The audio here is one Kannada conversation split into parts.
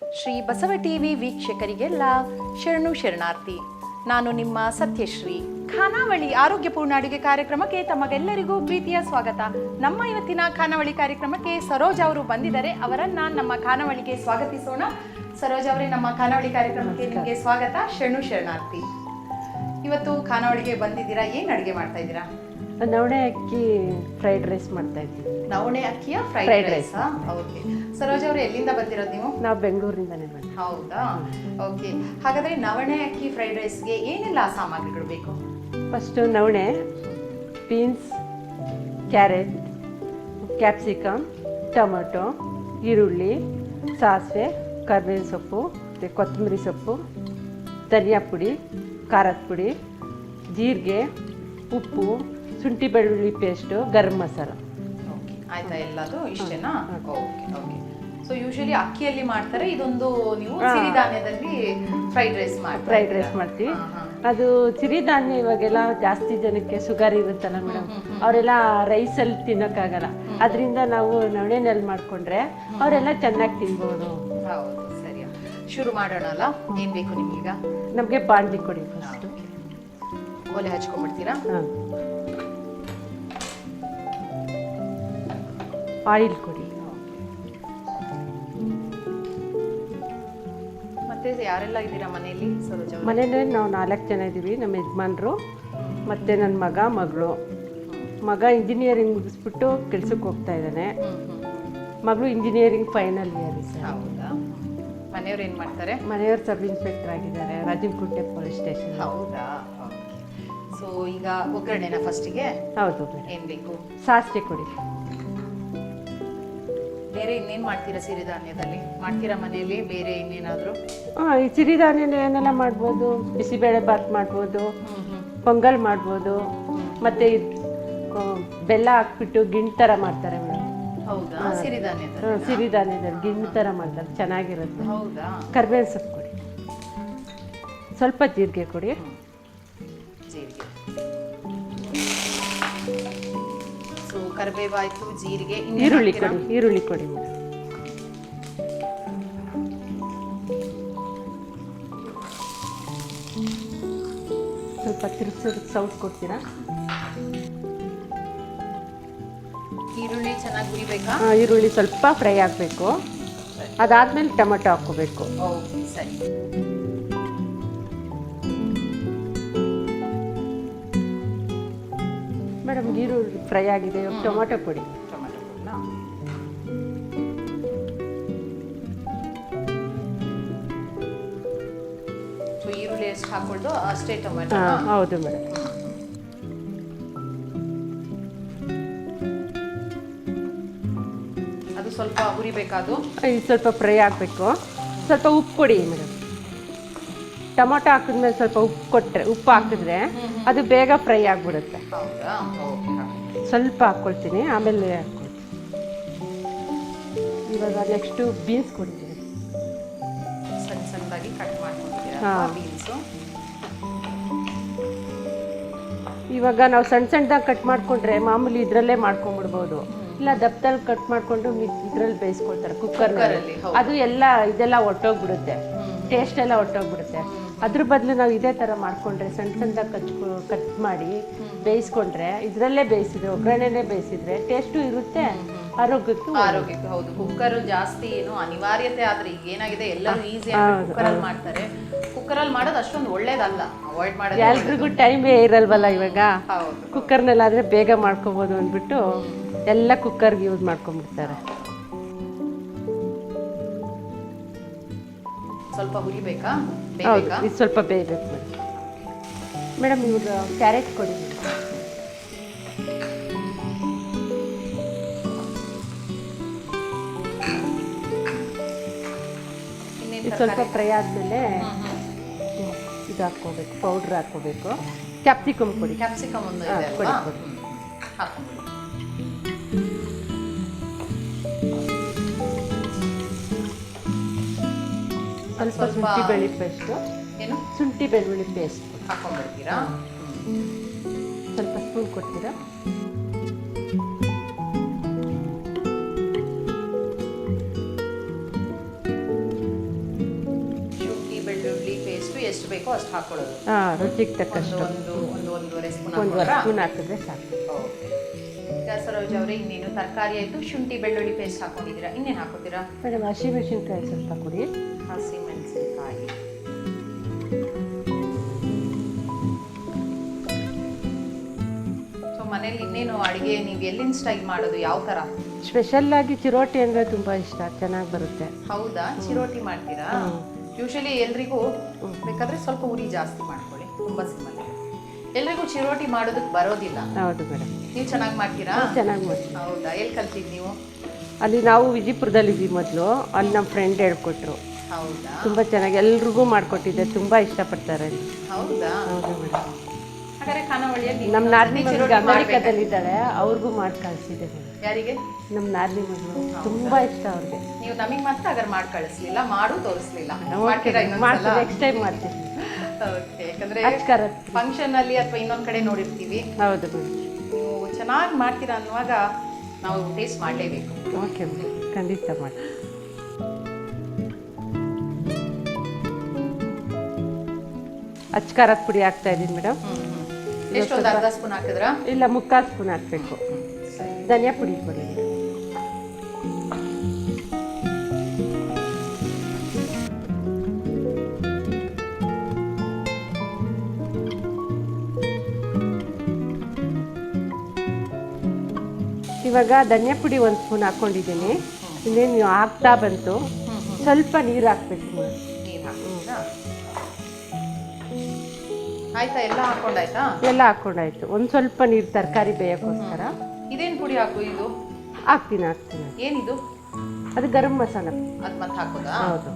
ಶ್ರೀ ಬಸವ ಟಿವಿ ವೀಕ್ಷಕರಿಗೆಲ್ಲ ಶರಣು ಶರಣಾರ್ಥಿ. ನಾನು ನಿಮ್ಮ ಸತ್ಯಶ್ರೀ. ಖಾನಾವಳಿ ಆರೋಗ್ಯಪೂರ್ಣ ಅಡುಗೆ ಕಾರ್ಯಕ್ರಮಕ್ಕೆ ತಮಗೆಲ್ಲರಿಗೂ ಪ್ರೀತಿಯ ಸ್ವಾಗತ. ನಮ್ಮ ಇವತ್ತಿನ ಖಾನಾವಳಿ ಕಾರ್ಯಕ್ರಮಕ್ಕೆ ಸರೋಜ್ ಅವರು ಬಂದಿದ್ದಾರೆ. ಅವರನ್ನ ನಮ್ಮ ಖಾನಾವಳಿಗೆ ಸ್ವಾಗತಿಸೋಣ. ಸರೋಜ್ ಅವರೇ ನಮ್ಮ ಖಾನಾವಳಿ ಕಾರ್ಯಕ್ರಮಕ್ಕೆ ನಿಮಗೆ ಸ್ವಾಗತ. ಶರಣು ಶರಣಾರ್ಥಿ. ಇವತ್ತು ಖಾನಾವಳಿಗೆ ಬಂದಿದ್ದೀರಾ? ಏನು ಅಡುಗೆ ಮಾಡ್ತಾ ಇದ್ದೀರಾ? ನವಣೆ ಅಕ್ಕಿ ಫ್ರೈಡ್ ರೈಸ್ ಮಾಡ್ತಾ ಇದ್ದೀವಿ ನವಣೆ ಅಕ್ಕಿಯ ಫ್ರೈಡ್ ರೈಸ್ ಓಕೆ ಸರೋಜ್ ಅವರು ಎಲ್ಲಿಂದ ಬಂದಿರೋದು ನೀವು? ನಾವು ಬೆಂಗಳೂರಿಂದನೇ ಬಂದ ಹೌದಾ? ಓಕೆ ಹಾಗಾದ್ರೆ ನವಣೆ ಅಕ್ಕಿ ಫ್ರೈಡ್ ರೈಸ್ಗೆ ಏನೆಲ್ಲ ಸಾಮಗ್ರಿಗಳು ಬೇಕು? ಫಸ್ಟು ನವಣೆ ಬೀನ್ಸ್ ಕ್ಯಾರೆಟ್ ಕ್ಯಾಪ್ಸಿಕಮ್ ಟೊಮೊಟೊ ಈರುಳ್ಳಿ ಸಾಸಿವೆ ಕರ್ಬೇವಿನ ಸೊಪ್ಪು ಮತ್ತು ಕೊತ್ತಂಬರಿ ಸೊಪ್ಪು ಧನಿಯಾ ಪುಡಿ ಖಾರದ ಪುಡಿ ಜೀರಿಗೆ ಉಪ್ಪು ಶುಂಠಿ ಬೆಳ್ಳುಳ್ಳಿ ಪೇಸ್ಟು ಗರಂ ಮಸಾಲ. ಓಕೆ ಆಯ್ತಾ ಎಲ್ಲದು ಇಷ್ಟೇನಾ? ಓಕೆ ಓಕೆ ಸೊ ಯೂಶಲಿ ಅಕ್ಕಿಯಲ್ಲಿ ಮಾಡ್ತಾರೆ ಇದೊಂದು ನೀವು. ಸಿರಿಧಾನ್ಯದಲ್ಲಿ ಫ್ರೈಡ್ ರೈಸ್ ಮಾಡಿ ಫ್ರೈಡ್ ರೈಸ್ ಮಾಡ್ತೀವಿ. ಅದು ಸಿರಿಧಾನ್ಯ ಇವಾಗೆಲ್ಲ ಜಾಸ್ತಿ ಜನಕ್ಕೆ ಶುಗರ್ ಇರುತ್ತಲ್ಲ ಮೇಡಮ್ ಅವರೆಲ್ಲ ರೈಸಲ್ಲಿ ತಿನ್ನೋಕ್ಕಾಗಲ್ಲ. ಅದರಿಂದ ನಾವು ನವಣೆನಲ್ಲಿ ಮಾಡಿಕೊಂಡ್ರೆ ಅವರೆಲ್ಲ ಚೆನ್ನಾಗಿ ತಿನ್ಬೋದು. ಹೌದು ಸರಿ ಶುರು ಮಾಡೋಣ ಏನು ಏನ್ ಬೇಕು ನಿಮ್ಗೀಗ? ನಮಗೆ ಬಾಂಡ್ಲಿ ಕೊಡಿ ಫಸ್ಟು ಒಲೆ ಹಚ್ಕೊಂಡ್ಬಿಡ್ತೀರಾ? ಹಾಂ. ಆಯಿಲ್ ಕೊಡಿ. ಮತ್ತೆ ಯಾರೆಲ್ಲ ಇದ್ದೀರಾ ಮನೆಯಲ್ಲಿ? ಸರೋಜ ಅವ್ರೆ? ಮನೇಲಿ ನಾವು ನಾಲ್ಕು ಜನ ಇದ್ದೀವಿ. ನಮ್ಮ ಯಜಮಾನ್ರು ಮತ್ತು ನನ್ನ ಮಗ ಮಗಳು. ಮಗ ಇಂಜಿನಿಯರಿಂಗ್ ಮುಗಿಸ್ಬಿಟ್ಟು ಕೆಲ್ಸಕ್ಕೆ ಹೋಗ್ತಾ ಇದ್ದಾನೆ. ಹ್ಮ್, ಹ್ಮ್. ಮಗಳು ಇಂಜಿನಿಯರಿಂಗ್ ಫೈನಲ್ ಇಯರ್ ಸರ್. ಹೌದಾ? ಮನೆಯವ್ರು ಏನು ಮಾಡ್ತಾರೆ? ಮನೆಯವ್ರು ಸಬ್ ಇನ್ಸ್ಪೆಕ್ಟರ್ ಆಗಿದ್ದಾರೆ. Rajanakunte police station. ಹೌದಾ? ಸೊ ಈಗ ಒಗ್ಗರಣೆನ ಫಸ್ಟಿಗೆ ಹೌದು ಏನ್ ಬೇಕು? ಸಾಸಿವೆ ಕೊಡಿ. ಬೇರೆ ಇನ್ನೇನ್ ಮಾಡ್ತೀರಾ ಸಿರಿಧಾನ್ಯದಲ್ಲಿ ಮಾಡ್ತೀರಾ ಮನೆಯಲ್ಲಿ? ಬೇರೆ ಇನ್ನೇನಾದರೂ? ಹಾಂ ಈ ಸಿರಿಧಾನ್ಯ ಏನೆಲ್ಲ ಮಾಡ್ಬೋದು? ಬಿಸಿಬೇಳೆ ಬಾತ್ ಮಾಡ್ಬೋದು ಪೊಂಗಲ್ ಮಾಡ್ಬೋದು ಮತ್ತು ಬೆಲ್ಲ ಹಾಕ್ಬಿಟ್ಟು ಗಿಣ್ ಥರ ಮಾಡ್ತಾರೆ ಮೇಡಮ್. ಹೌದಾ? ಸಿರಿಧಾನ್ಯದಲ್ಲಿ ಸಿರಿಧಾನ್ಯದಲ್ಲಿ ಗಿಣ್ ಥರ ಮಾಡ್ತಾರೆ. ಚೆನ್ನಾಗಿರುತ್ತೆ. ಹೌದಾ? ಕರ್ಬೇವಿನ ಸೊಪ್ಪು ಕೊಡಿ. ಸ್ವಲ್ಪ ಜೀರಿಗೆ ಕೊಡಿ. ಜೀರಿಗೆ. ಕರಿಬೇವಾಯ್ತು ಜೀರಿಗೆ ಈರುಳ್ಳಿ? ಕೊಡಿ ಈರುಳ್ಳಿ ಕೊಡಿ ಸ್ವಲ್ಪ ತಿರ್ಗ್ಸಿ ಸೌಟ್ ಕೊಡ್ತೀರಾ? ಈರುಳ್ಳಿ ಚೆನ್ನಾಗಿ ಹುರಿಬೇಕಾ? ಹಾಂ ಈರುಳ್ಳಿ ಸ್ವಲ್ಪ ಫ್ರೈ ಆಗಬೇಕು. ಅದಾದ್ಮೇಲೆ ಟೊಮೆಟೊ ಹಾಕೋಬೇಕು ಓಕೆ ಸರಿ. ಮೇಡಮ್ ಈರುಳ್ಳಿ ಫ್ರೈ ಆಗಿದೆ. ಟೊಮ್ಯಾಟೊ ಟೊಮೆಟೊ ಕೊಡಿ ಟೊಮೆಟೊ ಈರುಳ್ಳಿ ಎಷ್ಟು ಅಷ್ಟೇ ಟೊಮೆಟೊ. ಹೌದು ಮೇಡಮ್. ಅದು ಸ್ವಲ್ಪ ಹುರಿಬೇಕಾದು ಇದು ಸ್ವಲ್ಪ ಫ್ರೈ ಆಗಬೇಕು. ಸ್ವಲ್ಪ ಉಪ್ಪು ಕೊಡಿ ಮೇಡಮ್. ಟೊಮೊಟೊ ಹಾಕಿದ್ಮೇಲೆ ಸ್ವಲ್ಪ ಉಪ್ಪು ಕೊಟ್ಟರೆ ಉಪ್ಪು ಹಾಕಿದ್ರೆ ಅದು ಬೇಗ ಫ್ರೈ ಆಗಿಬಿಡುತ್ತೆ. ಸ್ವಲ್ಪ ಹಾಕ್ಕೊಳ್ತೀನಿ ಆಮೇಲೆ ಹಾಕ್ಕೊಳ್ತೀನಿ ಇವಾಗ ನೆಕ್ಸ್ಟು ಬೀನ್ಸ್ ಕೊಡ್ತೀನಿ. ಸಣ್ಣ ಸಣ್ಣದಾಗಿ ಕಟ್. ಬೀನ್ಸು ಇವಾಗ ನಾವು ಸಣ್ಣ ಸಣ್ಣದಾಗಿ ಕಟ್ ಮಾಡಿಕೊಂಡ್ರೆ ಮಾಮೂಲಿ ಇದರಲ್ಲೇ ಮಾಡ್ಕೊಂಡ್ಬಿಡ್ಬೋದು ಇಲ್ಲ ದಪ್ಪದಲ್ಲಿ ಕಟ್ ಮಾಡಿಕೊಂಡು ಇದರಲ್ಲಿ ಬೇಯಿಸ್ಕೊಳ್ತಾರೆ ಕುಕ್ಕರ್ನಲ್ಲಿ ಅದು ಎಲ್ಲ ಇದೆಲ್ಲ ಒಟ್ಟೋಗ್ಬಿಡುತ್ತೆ. ಟೇಸ್ಟ್ ಎಲ್ಲ ಒಟ್ಟೋಗ್ಬಿಡುತ್ತೆ. ಅದ್ರ ಬದಲು ನಾವು ಇದೇ ಥರ ಮಾಡ್ಕೊಂಡ್ರೆ ಸಣ್ಣ ಸಣ್ಣದಾಗಿ ಕಚ್ ಕಟ್ ಮಾಡಿ ಬೇಯಿಸ್ಕೊಂಡ್ರೆ ಇದರಲ್ಲೇ ಬೇಯಿಸಿದ್ರೆ ಒಗ್ಗರಣೆನೇ ಬೇಯಿಸಿದ್ರೆ ಟೇಸ್ಟು ಇರುತ್ತೆ ಆರೋಗ್ಯಕ್ಕೂ ಆರೋಗ್ಯಕ್ಕೆ ಹೌದು. ಕುಕ್ಕರ್ ಜಾಸ್ತಿ ಏನು ಅನಿವಾರ್ಯತೆ ಆದ್ರೆ ಈಗ ಏನಾಗಿದೆ ಎಲ್ಲರೂ ಈಸಿ ಕುಕ್ಕರಲ್ಲಿ ಕುಕ್ಕರ್ ಅಲ್ಲಿ ಮಾಡ್ತಾರೆ. ಕುಕ್ಕರ್ ಅಲ್ಲಿ ಮಾಡೋದು ಅಷ್ಟೊಂದು ಒಳ್ಳೇದಲ್ಲ. ಅವಾಯ್ಡ್ ಮಾಡೋದು ಎಲ್ರಿಗೂ ಟೈಮೇ ಇರಲ್ವಲ್ಲ ಇವಾಗ? ಕುಕ್ಕರ್ನಲ್ಲಾದರೆ ಬೇಗ ಮಾಡ್ಕೊಬೋದು ಅಂದ್ಬಿಟ್ಟು ಎಲ್ಲ ಕುಕ್ಕರ್ಗೆ ಯೂಸ್ ಮಾಡ್ಕೊಂಡ್ಬಿಡ್ತಾರೆ. ಸ್ವಲ್ಪ ಹುರಿಬೇಕಾ ಹೌದು ಬೇಯ್ಬೇಕಾ ಇದು ಸ್ವಲ್ಪ ಬೇಯಬೇಕು ಮೇಡಮ್ ಮೇಡಮ್ ಇವಾಗ ಕ್ಯಾರೆಟ್ ಕೊಡಿ. ಇನ್ನೇನ್ ಇದು ಸ್ವಲ್ಪ ತರಕಾರಿ? ಫ್ರೈ ಆದಮೇಲೆ ಇದು ಹಾಕ್ಕೋಬೇಕು ಪೌಡ್ರ್ ಹಾಕ್ಕೋಬೇಕು. ಕ್ಯಾಪ್ಸಿಕಮ್ ಕೊಡಿ. ಕ್ಯಾಪ್ಸಿಕಮ್ ಒಂದು ಹಾ, ಇದೆ ಕೊಡಿ, ಅಲ್ವಾ? ಕೊಡಿ. ಹ್ಮ್. ಸ್ವಲ್ಪ ಶುಂಠಿ ಬೆಳ್ಳುಳ್ಳಿ ಪೇಸ್ಟು ಏನು? ಶುಂಠಿ ಬೆಳ್ಳುಳ್ಳಿ ಪೇಸ್ಟ್ ಹಾಕೊಂಡ್ಬಿಡ್ತೀರಾ? ಸ್ವಲ್ಪ ಸ್ಪೂನ್ ಕೊಡ್ತೀರಾ? ಎಷ್ಟು ಬೇಕೋ ಅಷ್ಟು ಹಾಕೊಳ್ಳೋದು. ಹಾಂ ರುಚಿಗೆ ತಕ್ಕಷ್ಟು. ಒಂದು ಒಂದು ಒಂದು ಒಂದೂವರೆ ಸ್ಪೂನ್ ಒಂದುವರೆ ಸ್ಪೂನ್ ಹಾಕಿದ್ರೆ ಸಾಕು. ಈಗ ಸರೋಜ ಅವರೇ ಇನ್ನೇನು ತರಕಾರಿ ಆಯಿತು ಶುಂಠಿ ಬೆಳ್ಳುಳ್ಳಿ ಪೇಸ್ಟ್ ಹಾಕೊಂಡಿದ್ದೀರಾ? ಇನ್ನೇನು ಹಾಕೋತೀರಾ ಮೇಡಮ್ ಹಸಿಮೆಣಸಿನ್ಕಾಯಿ ಸ್ವಲ್ಪ ಕೊಡಿ ಹಸಿ ಇನ್ನೇನು ಅಡುಗೆ ನೀವು ಎಲ್ಲಿಂದ ಸ್ಟೈಲ್ ಮಾಡೋದು? ಯಾವ ಥರ? ಸ್ಪೆಷಲ್ಲಾಗಿ ಚಿರೋಟಿ ಅಂದರೆ ತುಂಬ ಇಷ್ಟ. ಚೆನ್ನಾಗಿ ಬರುತ್ತೆ. ಹೌದಾ? ಚಿರೋಟಿ ಮಾಡ್ತೀರಾ? ಯೂಶಲಿ ಎಲ್ರಿಗೂ ಬೇಕಾದ್ರೆ ಸ್ವಲ್ಪ ಉರಿ ಜಾಸ್ತಿ ಮಾಡ್ಕೊಳ್ಳಿ. ತುಂಬ ಸಿಂಪಲ್. ಎಲ್ರಿಗೂ ಚಿರೋಟಿ ಮಾಡೋದಕ್ಕೆ ಬರೋದಿಲ್ಲ. ಹೌದು ಮೇಡಮ್. ನೀವು ಚೆನ್ನಾಗಿ ಮಾಡ್ತೀರಾ? ಚೆನ್ನಾಗಿ ಮಾಡ್ತೀವಿ. ಹೌದಾ? ಎಲ್ಲಿ ಕಲ್ತಿದ್ದು ನೀವು? ಅಲ್ಲಿ ನಾವು ವಿಜಯಪುರದಲ್ಲಿದ್ವಿ ಮೊದಲು. ಅಲ್ಲಿ ನಮ್ಮ ಫ್ರೆಂಡ್ ಹೇಳ್ಕೊಟ್ರು. ಹೌದಾ? ತುಂಬ ಚೆನ್ನಾಗಿ ಎಲ್ರಿಗೂ ಮಾಡಿಕೊಟ್ಟಿದ್ದೆ. ತುಂಬ ಇಷ್ಟಪಡ್ತಾರೆ ಅಲ್ಲಿ. ಹೌದಾ? ಹೌದು ಮೇಡಮ್. ನಮ್ಮ ನಾರ್ನಿ ಮಗಳು? ಅಮೆರಿಕದಲ್ಲಿದ್ದಾಳೆ ಅವ್ರಿಗೂ ಮಾಡಿ ಕಳಿಸಿದೆ ಯಾರಿಗೆ? ನಮ್ಮ ನಾದಿನಿ ಮಗಳು. ತುಂಬ ಇಷ್ಟ ಅವ್ರಿಗೆ. ನೀವು ನಮಗೆ ಮಾತ್ರ ಹಾಗಾದ್ರೆ ಮಾಡಿ ಕಳಿಸ್ಲಿಲ್ಲ ಮಾಡು ತೋರಿಸ್ಲಿಲ್ಲ. ಮಾಡ್ತೀರಾ ನೆಕ್ಸ್ಟ್ ಟೈಮ್ ಮಾಡ್ತೀನಿ. ಓಕೆ ಯಾಕಂದ್ರೆ ಫಂಕ್ಷನ್ ಅಲ್ಲಿ ಅಥವಾ ಇನ್ನೊಂದ್ ಕಡೆ ನೋಡಿರ್ತೀವಿ. ಹೌದು ನೀವು ಚೆನ್ನಾಗಿ ಮಾಡ್ತೀರಾ ಅನ್ನುವಾಗ ನಾವು ಟೇಸ್ಟ್ ಮಾಡಲೇಬೇಕು. ಓಕೆ ಖಂಡಿತ ಮಾಡಿ. ಖಾರದ ಪುಡಿ ಹಾಕ್ತಾ ಇದ್ದೀನಿ ಮೇಡಮ್. ಎಷ್ಟೊಂದು ಅರ್ಧ ಸ್ಪೂನ್ ಹಾಕಿದ್ರಾ? ಇಲ್ಲ ಮುಕ್ಕಾಲು ಸ್ಪೂನ್ ಹಾಕ್ಬೇಕು. ಧನಿಯಾ ಪುಡಿ ಕೊಡಿ ಇವಾಗ ಧನಿಯಾ ಪುಡಿ ಒಂದು ಸ್ಪೂನ್ ಹಾಕ್ಕೊಂಡಿದ್ದೀನಿ ಇನ್ನೇನು ಹಾಕ್ತಾ ಬಂತು. ಸ್ವಲ್ಪ ನೀರು ಹಾಕ್ಬೇಕು. ಆಯ್ತಾ ಎಲ್ಲ ಹಾಕೊಂಡಾಯ್ತಾ? ಎಲ್ಲ ಹಾಕ್ಕೊಂಡಾಯ್ತು ಒಂದು ಸ್ವಲ್ಪ ನೀರು ತರಕಾರಿ ಬೇಯೋಕ್ಕೋಸ್ಕರ. ಇದೇನ್ ಪುಡಿ ಹಾಕು ಇದು? ಹಾಕ್ತೀನಿ ಹಾಕ್ತೀನಿ. ಏನಿದು? ಅದು ಗರಂ ಮಸಾಲ. ಅದು ಮತ್ತೆ ಹಾಕೋದಾ? ಹೌದು.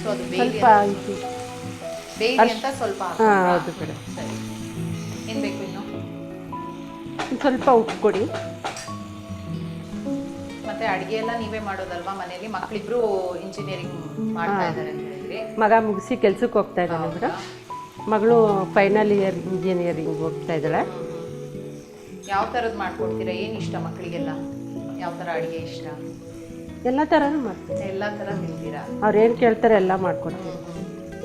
ಸೊ ಅದು ಸ್ವಲ್ಪ ಇದು. ಬೇಯ್ಲಿ ಅಂತ ಸ್ವಲ್ಪ ಹಾಂ ಹಾಕೋದಾ? ಹೌದು ಮೇಡಮ್ ಸರಿ. ಏನ್ ಬೇಕು ಇನ್ನು? ಒಂದು ಸ್ವಲ್ಪ ಉಪ್ಪು ಕೊಡಿ. ಮತ್ತೆ ಅಡಿಗೆ ಎಲ್ಲ ನೀವೇ ಮಾಡೋದಲ್ವಾ ಮನೆಯಲ್ಲಿ? ಮಕ್ಕಳಿಬ್ರು ಇಂಜಿನಿಯರಿಂಗ್ ಮಾಡ್ತಾ ಇದ್ದಾರೆ ಅಂತ ಹೇಳಿದ್ರಿ. ಮಗ ಮುಗಿಸಿ ಕೆಲ್ಸಕ್ಕೆ ಹೋಗ್ತಾ ಇದ್ದಾನೆ ಮೇಡಮ್ ಮಗಳು ಫೈನಲ್ ಇಯರ್ ಇಂಜಿನಿಯರಿಂಗ್ ಹೋಗ್ತಾ ಇದ್ದಾಳೆ. ಯಾವ ಥರದ್ದು ಮಾಡ್ಕೊಡ್ತೀರಾ? ಏನು ಇಷ್ಟ ಮಕ್ಕಳಿಗೆಲ್ಲ ಯಾವ ಥರ ಅಡುಗೆ ಇಷ್ಟ? ಎಲ್ಲ ಥರನೂ ಮಾಡ್ತೀನಿ ಎಲ್ಲ ಥರ ತಿಂತೀರಾ? ಅವ್ರು ಏನು ಕೇಳ್ತಾರೆ ಎಲ್ಲ ಮಾಡ್ಕೊಡ್ತೀವಿ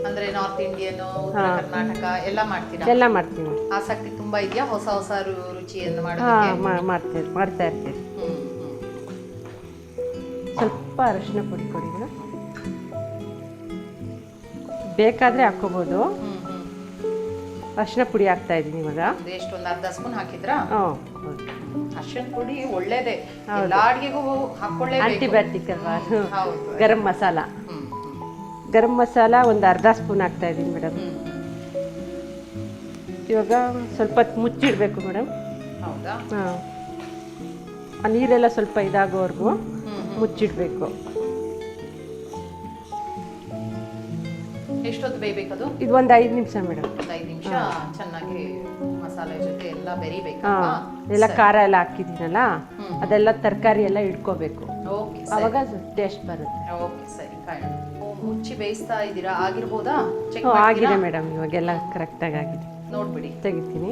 ಅಂದ್ರೆ ನಾರ್ತ್ ಇಂಡಿಯನ್ ಉತ್ತರ ಕರ್ನಾಟಕ ಎಲ್ಲ ಮಾಡ್ತೀರಾ? ಎಲ್ಲ ಮಾಡ್ತೀವಿ. ಆಸಕ್ತಿ ತುಂಬಾ ಇದೆಯಾ? ಹೊಸ ಹೊಸ ರು- ರುಚಿಯನ್ನು ಮಾಡೋದಕ್ಕೆ? ಹಾಂ ಮಾಡ್ತೀವಿ ಮಾಡ್ತಾ ಇರ್ತೀವಿ. ಸ್ವಲ್ಪ ಅರಶಿನ ಪುಡಿ ಕೊಡಿ ಮೇಡಮ್ ಬೇಕಾದರೆ ಹಾಕ್ಕೋಬೋದು. ಅರಶಿನ. ಪುಡಿ ಹಾಕ್ತಾ ಇದ್ದೀನಿ ಇವಾಗ. ಎಷ್ಟೊಂದು ಅರ್ಧ ಸ್ಪೂನ್ ಹಾಕಿದ್ರಾ? ಹಾಂ ಅರ್ಶಿನ ಪುಡಿ ಒಳ್ಳೇದೇ. ಎಲ್ಲಾ ಅಡಿಗೆಗೂ ಹಾಕೊಳ್ಳೇಬೇಕು ಆಂಟಿಬಯೋಟಿಕ್ ಅಲ್ವಾ? ಅದು ಗರಂ ಮಸಾಲ. ಗರಂ ಮಸಾಲ ಒಂದು ಅರ್ಧ ಸ್ಪೂನ್ ಹಾಕ್ತಾ ಇದ್ದೀನಿ ಮೇಡಮ್. ಇವಾಗ ಸ್ವಲ್ಪ ಹೊತ್ತು ಮುಚ್ಚಿಡಬೇಕು ಮೇಡಮ್. ಹೌದಾ? ಹಾಂ ಆ ನೀರೆಲ್ಲ ಸ್ವಲ್ಪ ಇದಾಗೋವರೆಗೂ. ಮುಚ್ಚಿಡಬೇಕು. ಎಷ್ಟೊತ್ತು ಬೇಯಬೇಕದು? ಇದು ಒಂದು ಐದು ನಿಮಿಷ ಮೇಡಮ್. ಒಂದು ಐದು ನಿಮಿಷ ಚೆನ್ನಾಗಿ ಮಸಾಲೆ ಜೊತೆ ಎಲ್ಲ ಬೆರಿಬೇಕು ಎಲ್ಲ ಖಾರ ಎಲ್ಲ ಹಾಕಿದ್ದೀನಲ್ಲ? ಅದೆಲ್ಲ ತರಕಾರಿ ಎಲ್ಲ ಇಟ್ಕೋಬೇಕು. ಓಕೆ ಅವಾಗ ಟೇಸ್ಟ್ ಬರುತ್ತೆ. ಓಕೆ ಸರಿ ಕಾಯೋಣ ಮುಚ್ಚಿ ಬೇಯಿಸ್ತಾ ಇದ್ದೀರಾ? ಆಗಿರ್ಬೋದಾ? ಚೆಕ್ ಆಗಿದೆ ಮೇಡಮ್ ಇವಾಗೆಲ್ಲ ಕರೆಕ್ಟಾಗಿ ಆಗಿದೆ. ನೋಡ್ಬಿಡಿ. ತೆಗಿತೀನಿ.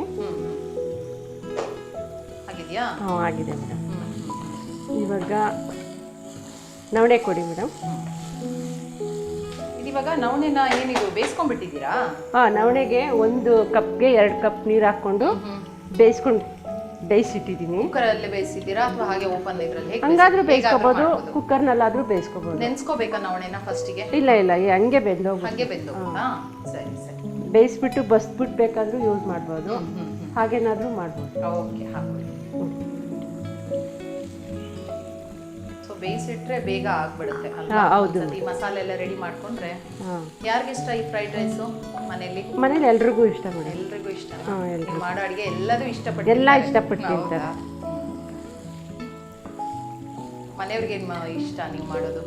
ಆಗಿದೆಯಾ? ಹ್ಞೂ ಆಗಿದೆ ಮೇಡಮ್. ಇವಾಗ ನವಣೆ ಕೊಡಿ ಮೇಡಮ್. ಇವಾಗ ನವಣೆನ ಏನಿದು ಬೇಯಿಸ್ಕೊಂಡ್ಬಿಟ್ಟಿದ್ದೀರಾ? ಹಾಂ ನವಣೆಗೆ ಒಂದು ಕಪ್ಗೆ ಎರಡು ಕಪ್ ನೀರು ಹಾಕ್ಕೊಂಡು ಬೇಯಿಸ್ಕೊಂಡು ಬೇಯಿಸಿಟ್ಟಿದ್ದೀನಿ ಕುಕ್ಕರಲ್ಲೇ ಬೇಯಿಸಿದ್ದೀರಾ ಅಥವಾ ಹಾಗೆ ಓಪನ್ ಇದರಲ್ಲಿ ಹೇಗೆ ಹಂಗಾದ್ರೂ ಬೇಯಿಸ್ಕೋಬೋದು ಕುಕ್ಕರ್ನಲ್ಲಾದ್ರೂ ಬೇಯಿಸ್ಕೋಬೋದು. ನೆನ್ಸ್ಕೋಬೇಕಾ ನವಣೆನ ಫಸ್ಟಿಗೆ? ಇಲ್ಲ ಇಲ್ಲ ಹಂಗೆ ಬೆಂದೋಗ್ಬೋದು ಹಾಗೆ ಬೆಂದು ಸರಿ ಸರಿ. ಬೇಯಿಸ್ಬಿಟ್ಟು ಬಸ್ಬಿಟ್ಟು ಬೇಕಾದ್ರೂ ಯೂಸ್ ಮಾಡ್ಬೋದು. ಹಾಗೇನಾದರೂ ಮಾಡ್ಬೋದು. ಓಕೆ ಹಾಕೊಳ್ಳಿ ಬೇಯಿಸಿಟ್ರೆ ಬೇಗ ಆಗ್ಬಿಡುತ್ತೆ ಅಲ್ವಾ? ಹೌದು. ಒಂದ್ಸತಿ ಮಸಾಲೆ ಎಲ್ಲ ರೆಡಿ ಮಾಡ್ಕೊಂಡ್ರೆ ಹಾಂ. ಯಾರಿಗೆ ಇಷ್ಟ ಈ ಫ್ರೈಡ್ ರೈಸು ಮನೇಲಿ ಮನೇಲಿ ಎಲ್ರಿಗೂ ಇಷ್ಟ ಮೇಡಮ್ ಎಲ್ರಿಗೂ ಇಷ್ಟ ಹಾಂ ಎಲ್ರಿಗೂ. ನೀವು ಮಾಡೋ ಅಡಿಗೆ ಎಲ್ಲದೂ ಇಷ್ಟಪಟ್ಟು ಎಲ್ಲ ಇಷ್ಟಪಟ್ಟು ತಿಂತಾರೆ ಮನೆಯವ್ರಿಗೆ ಏನ್ ಮಾ- ಇಷ್ಟ ನೀವು ಮಾಡೋದು?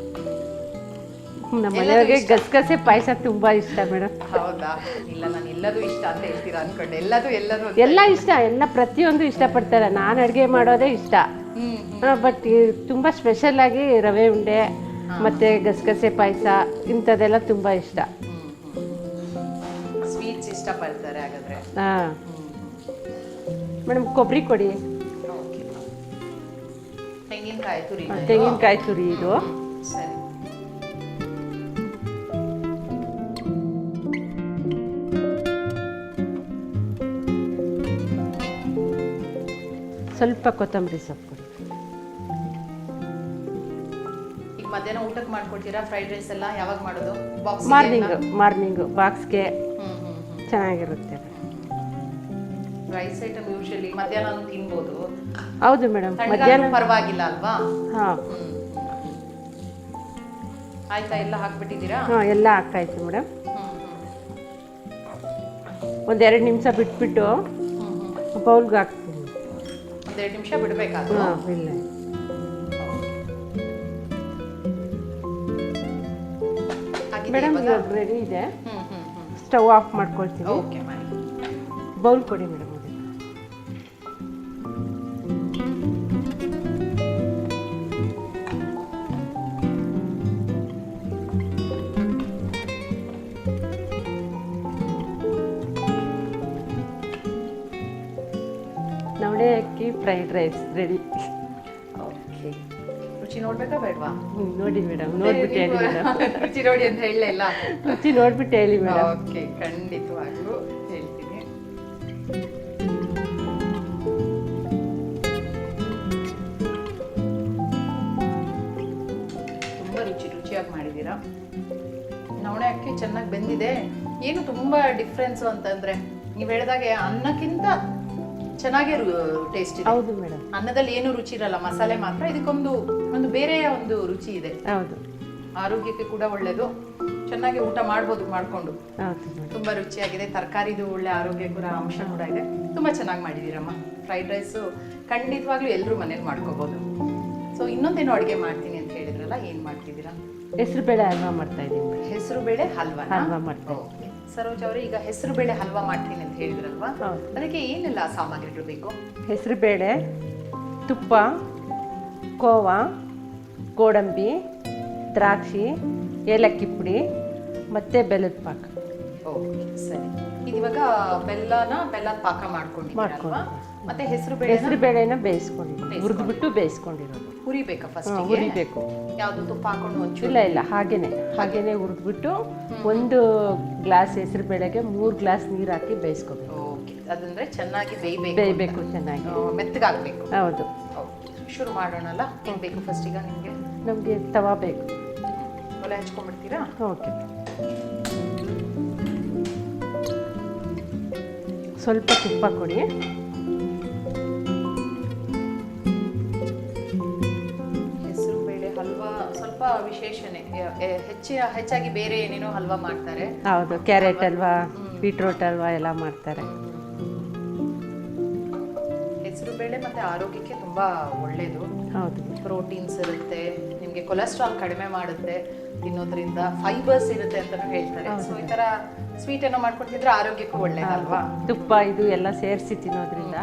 ನಮ್ಮ ಮನೆಯವ್ರಿಗೆ ಗಸಗಸೆ ಪಾಯಸ ತುಂಬ ಇಷ್ಟ ಮೇಡಮ್ ಹೌದಾ? ಇಲ್ಲ ನಾನು ಎಲ್ಲದೂ ಇಷ್ಟ ಅಂತ ಹೇಳ್ತೀರಾ ಅನ್ಕೊಂಡೆ. ಎಲ್ಲದೂ ಎಲ್ಲದೂ ಅಂತ. ಎಲ್ಲ ಇಷ್ಟ ಎಲ್ಲ ಪ್ರತಿಯೊಂದು ಇಷ್ಟಪಡ್ತಾರೆ. ನಾನು ಅಡುಗೆ ಮಾಡೋದೇ ಇಷ್ಟ. ಬಟ್ ತುಂಬ ಸ್ಪೆಷಲ್ಲಾಗಿ ರವೆ ಉಂಡೆ ಮತ್ತು ಗಸಗಸೆ ಪಾಯಸ ಇಂಥದ್ದೆಲ್ಲ ತುಂಬ ಇಷ್ಟ. ಸ್ವೀಟ್ಸ್ ಇಷ್ಟಪಡ್ತಾರೆ ಹಾಗಾದ್ರೆ. ಹಾಂ. ಮೇಡಮ್ ಕೊಬ್ಬರಿ ಕೊಡಿ. ತೆಂಗಿನಕಾಯಿ ತುರಿ ತೆಂಗಿನಕಾಯಿ ತುರಿ ಇದು. ಸರಿ. ಸ್ವಲ್ಪ ಕೊತ್ತಂಬರಿ ಸೊಪ್ಪು ಈಗ ಮಧ್ಯಾಹ್ನ ಊಟಕ್ಕೆ ಮಾಡ್ಕೊಳ್ತೀರಾ ಫ್ರೈಡ್ ರೈಸ್ ಎಲ್ಲ ಯಾವಾಗ ಮಾಡೋದು? ಬಾಕ್ಸ್ ಮಾರ್ನಿಂಗ್ ಮಾರ್ನಿಂಗು ಬಾಕ್ಸ್ಗೆ ಚೆನ್ನಾಗಿರುತ್ತೆ. ರೈಸ್ ಐಟಮ್ ಯೂಶಲಿ ಮಧ್ಯಾಹ್ನ ತಿನ್ಬೋದು. ಹೌದು ಮೇಡಮ್ ಮಧ್ಯಾಹ್ನ ಪರವಾಗಿಲ್ಲ ಅಲ್ವಾ? ಹಾಂ. ಆಯ್ತಾ ಎಲ್ಲ ಹಾಕ್ಬಿಟ್ಟಿದ್ದೀರಾ? ಹಾಂ ಎಲ್ಲ ಹಾಕ್ತಾಯಿತ್ತು ಮೇಡಮ್ ಒಂದೆರಡು ನಿಮಿಷ ಬಿಟ್ಬಿಟ್ಟು ಬೌಲ್ಗೆ ಹಾಕ್ತೀನಿ. ಒಂದೆರಡು ನಿಮಿಷ ಬಿಡಬೇಕಾದ್ರು ಹಾಂ ಇಲ್ಲ. ಮೇಡಮ್ ಇವಾಗ ರೆಡಿ ಇದೆ. ಹ್ಮ್ ಸ್ಟವ್ ಆಫ್ ಮಾಡ್ಕೊಳ್ತೀನಿ. ಓಕೆ ಮಾಡಿ ಬೌಲ್ ಕೊಡಿ madam fried rice ready okay ರುಚಿ ನೋಡ್ಬೇಕಾ ಬೇಡವಾ? ನೋಡಿ ಮೇಡಮ್ ನೋಡ್ಬಿಟ್ಟು ಹೇಳಿ ಮೇಡಮ್. ರುಚಿ ನೋಡಿ ಅಂತ ಹೇಳಲೇ ಇಲ್ಲ. ರುಚಿ ನೋಡ್ಬಿಟ್ಟು ಹೇಳಿ ಮೇಡಮ್. ಓಕೆ ಖಂಡಿತವಾಗ್ಲೂ ಹೇಳ್ತೀನಿ. ತುಂಬ ರುಚಿ ರುಚಿಯಾಗಿ ಮಾಡಿದ್ದೀರಾ? ನವಣೆ ಅಕ್ಕಿ ಚೆನ್ನಾಗಿ ಬೆಂದಿದೆ. ಏನು ತುಂಬ ಡಿಫ್ರೆನ್ಸು ಅಂತಂದ್ರೆ ನೀವು ಹೇಳಿದಾಗೆ ಅನ್ನಕ್ಕಿಂತ ಚೆನ್ನಾಗೇ ಟೇಸ್ಟ್ ಇದೆ. ಹೌದು ಮೇಡಮ್. ಅನ್ನದಲ್ಲಿ ಏನು ರುಚಿ ಇರಲ್ಲ ಮಸಾಲೆ ಮಾತ್ರ. ಇದಕ್ಕೊಂದು ಒಂದು ಬೇರೆಯ ಒಂದು ರುಚಿ ಇದೆ. ಹೌದು. ಆರೋಗ್ಯಕ್ಕೆ ಕೂಡ ಒಳ್ಳೇದು. ಚೆನ್ನಾಗಿ ಊಟ ಮಾಡ್ಬೋದು ಮಾಡ್ಕೊಂಡು. ಹೌದು ಮೇಡಮ್. ತುಂಬ ರುಚಿಯಾಗಿದೆ. ತರಕಾರಿದು ಒಳ್ಳೆ ಆರೋಗ್ಯ ಕೂಡ ಅಂಶ ಕೂಡ ಇದೆ. ತುಂಬಾ ಚೆನ್ನಾಗಿ ಮಾಡಿದೀರಮ್ಮ ಫ್ರೈಡ್ ರೈಸು ಖಂಡಿತವಾಗ್ಲೂ ಎಲ್ಲರೂ ಮನೇಲಿ ಮಾಡ್ಕೋಬಹುದು ಸೊ ಇನ್ನೊಂದೇನು ಅಡುಗೆ ಮಾಡ್ತೀನಿ ಅಂತ ಹೇಳಿದ್ರಲ್ಲ ಏನು ಮಾಡ್ತಿದ್ದೀರಾ? ಹೆಸರು ಬೇಳೆ ಹಲ್ವಾ ಮಾಡ್ತಾ ಇದ್ದೀನಿ ಹೆಸರು ಬೇಳೆ ಹಲ್ವಾ ಹಲ್ವಾ ಮಾಡ್ತಾ ಸರೋಜ್ ಅವರು ಈಗ ಹೆಸರು ಬೇಳೆ ಹಲ್ವಾ ಮಾಡ್ತೀನಿ ಅಂತ ಹೇಳಿದ್ರಲ್ವಾ? ಹೌದು ಅದಕ್ಕೆ ಏನೆಲ್ಲ ಸಾಮಗ್ರಿಗಳು ಬೇಕು ಹೆಸರು ಬೇಳೆ ತುಪ್ಪ ಕೋವಾ ಗೋಡಂಬಿ ದ್ರಾಕ್ಷಿ ಏಲಕ್ಕಿ ಪುಡಿ ಮತ್ತು ಬೆಲ್ಲದ ಪಾಕ. ಓಕೆ ಸರಿ. ಇದಿವಾಗ ಬೆಲ್ಲನ ಬೆಲ್ಲದ ಪಾಕ ಮಾಡ್ಕೊಂಡಿದ್ದೀರಲ್ವಾ? ಮತ್ತೆ ಹೆಸರು ಬೇಳೆ ಹೆಸರು ಬೇಳೆನ ಬೇಯಿಸ್ಕೊಂಡಿದ್ದೀನಿ ಹುರಿದ್ಬಿಟ್ಟು ಬೇಯಿಸ್ಕೊಂಡಿರೋದು. ಹುರಿಬೇಕಾ ಫಸ್ಟ್ ಹುರಿಬೇಕು. ಯಾವುದು ತುಪ್ಪ ಹಾಕೊಂಡು ಒಂಚೂರು? ಇಲ್ಲ ಇಲ್ಲ ಹಾಗೇನೆ. ಹಾಗೇನೆ ಹುರಿದ್ಬಿಟ್ಟು ಒಂದು ಗ್ಲಾಸ್ ಹೆಸರು ಬೇಳೆಗೆ ಮೂರು ಗ್ಲಾಸ್ ನೀರು ಹಾಕಿ ಬೇಯಿಸ್ಕೋಬೇಕು. ಓಕೆ ಅದಂದ್ರೆ ಚೆನ್ನಾಗಿ ಬೇಯಬೇಕು ಬೇಯಬೇಕು ಚೆನ್ನಾಗಿ. ಮೆತ್ತಗಾಗಬೇಕು. ಹೌದು. ಶುರು ಮಾಡೋಣಲ್ಲ? ಏನು ಬೇಕು ಫಸ್ಟ್ ಈಗ ನಿಮಗೆ? ನಮಗೆ ತವಾ ಬೇಕು. ಒಲೆ ಹಚ್ಕೊಂಡ್ಬಿಡ್ತೀರಾ? ಓಕೆ. ಸ್ವಲ್ಪ ತುಪ್ಪ ಕೊಡಿ. ಸ್ವಲ್ಪ ವಿಶೇಷನೇ. ಎ- ಹೆಚ್ಚಾಗಿ ಬೇರೆ ಏನೇನೋ ಹಲ್ವಾ ಮಾಡ್ತಾರೆ. ಹೌದು ಕ್ಯಾರೆಟ್ ಅಲ್ವಾ ಬೀಟ್ರೋಟ್ ಅಲ್ವಾ ಎಲ್ಲ ಮಾಡ್ತಾರೆ. ಹೆಸರು ಬೇಳೆ ಮತ್ತೆ ಆರೋಗ್ಯಕ್ಕೆ ತುಂಬಾ ಒಳ್ಳೇದು. ಹೌದು. ಪ್ರೋಟೀನ್ಸ್ ಇರುತ್ತೆ ನಿಮಗೆ ಕೊಲೆಸ್ಟ್ರಾಲ್ ಕಡಿಮೆ ಮಾಡುತ್ತೆ ತಿನ್ನೋದ್ರಿಂದ ಫೈಬರ್ಸ್ ಇರುತ್ತೆ ಅಂತಾನು ಹೇಳ್ತಾರೆ. ಸೊ ಈ ತರ ಸ್ವೀಟ್ ಏನೋ ಮಾಡ್ಕೊಂಡು ತಿಂದ್ರೆ ಆರೋಗ್ಯಕ್ಕೂ ಒಳ್ಳೇದಲ್ವಾ ತುಪ್ಪ ಇದು ಎಲ್ಲ ಸೇರಿಸಿ ತಿನ್ನೋದ್ರಿಂದ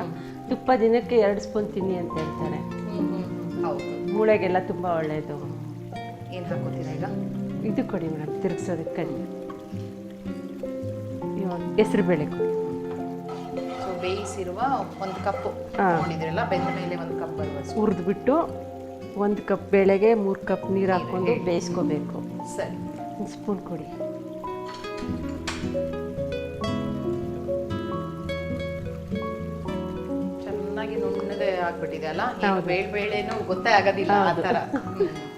ತುಪ್ಪ ದಿನಕ್ಕೆ ಎರಡು ಸ್ಪೂನ್ ತಿನ್ನಿ ಅಂತ ಹೇಳ್ತಾರೆ. ಹೌದು. ಮೂಳೆಗೆಲ್ಲ ತುಂಬಾ ಒಳ್ಳೆಯದು ಏನ್ ಹಾಕೋತೀರಾ ಈಗ? ಇದು ಕೊಡಿ ಮೇಡಮ್ ತಿರುಗಿಸೋದಕ್ಕೆ ಕಡಿಮೆ ಹೆಸರು ಬೇಳೆ ಕೊಡಿ. ಸೊ ಬೇಯಿಸಿರುವ ಒಂದು ಕಪ್ ಹಾ. ತಗೊಂಡಿದ್ರಲ್ಲ ಬೆಂದ ಮೇಲೆ ಒಂದು ಕಪ್ ಬರುವಷ್ಟು. ಹುರಿದ್ಬಿಟ್ಟು ಒಂದು ಕಪ್ ಬೇಳೆಗೆ ಮೂರು ಕಪ್ ನೀರು ಹಾಕೊಂಡು ಬೇಯಿಸ್ಕೋಬೇಕು. ಸರಿ. ಒಂದು ಸ್ಪೂನ್ ಕೊಡಿ. ಚೆನ್ನಾಗಿ ನುಣ್ಣಗೆ ಆಗ್ಬಿಟ್ಟಿದೆ ಅಲ್ಲ? ಬೇಳೆ ಬೇಳೆನೂ ಗೊತ್ತೇ ಆಗೋದಿಲ್ಲ ಆ ಥರ.